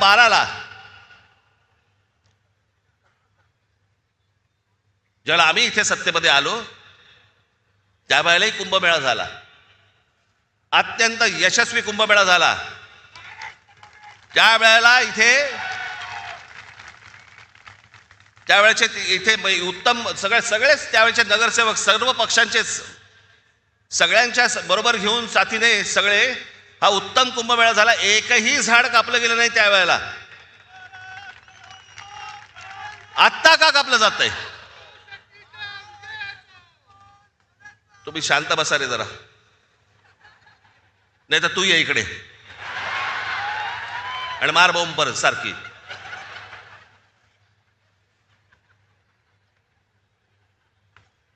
बाराला. ज्यावेळेला आम्ही इथे सत्तेमध्ये आलो त्यावेळेलाही कुंभमेळा झाला. अत्यंत यशस्वी कुंभमेळा झाला. त्यावेळेला इथे त्यावेळेचे इथे उत्तम सगळे सगळेच त्यावेळेचे नगरसेवक सर्व पक्षांचे सगळ्यांच्या बरोबर घेऊन साथीने सगळे हा उत्तम कुंभमेळा झाला. एकही झाड कापलं गेलं नाही त्यावेळेला. आत्ता का कापलं जात आहे तुम्ही शांत बसा रे जरा. नाही तर तू ये इकडे. आणि मार बोंब परत सारखी.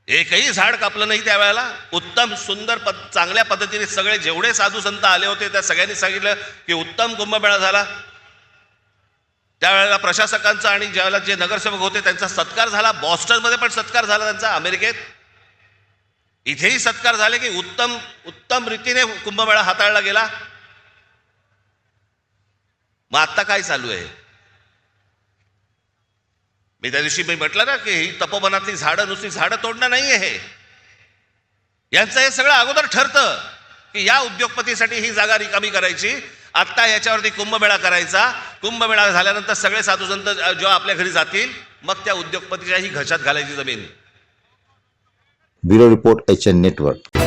एकही झाड कापलं नाही त्यावेळेला. उत्तम सुंदर पद चांगल्या पद्धतीने सगळे जेवढे साधू संत आले होते त्या सगळ्यांनी सांगितलं की उत्तम कुंभमेळा झाला. त्यावेळेला प्रशासकांचा आणि ज्यावेळेला जे नगरसेवक होते त्यांचा सत्कार झाला. बॉस्टनमध्ये पण सत्कार झाला त्यांचा अमेरिकेत. इथेही सत्कार झाले की उत्तम उत्तम रीतीने कुंभमेळा हाताळला गेला. मग आत्ता काय चालू आहे? मी त्या दिवशी मी म्हटलं ना की ही तपोवनातली झाडं नुसती झाडं तोडणं नाही आहे हे. यांचं हे सगळं अगोदर ठरतं की या उद्योगपतीसाठी ही जागा रिकामी करायची. आत्ता याच्यावरती कुंभमेळा करायचा. कुंभमेळा झाल्यानंतर सगळे साधूसंत जेव्हा आपल्या घरी जातील मग त्या उद्योगपतीच्याही घशात घालायची जमीन. Bureau report H N network.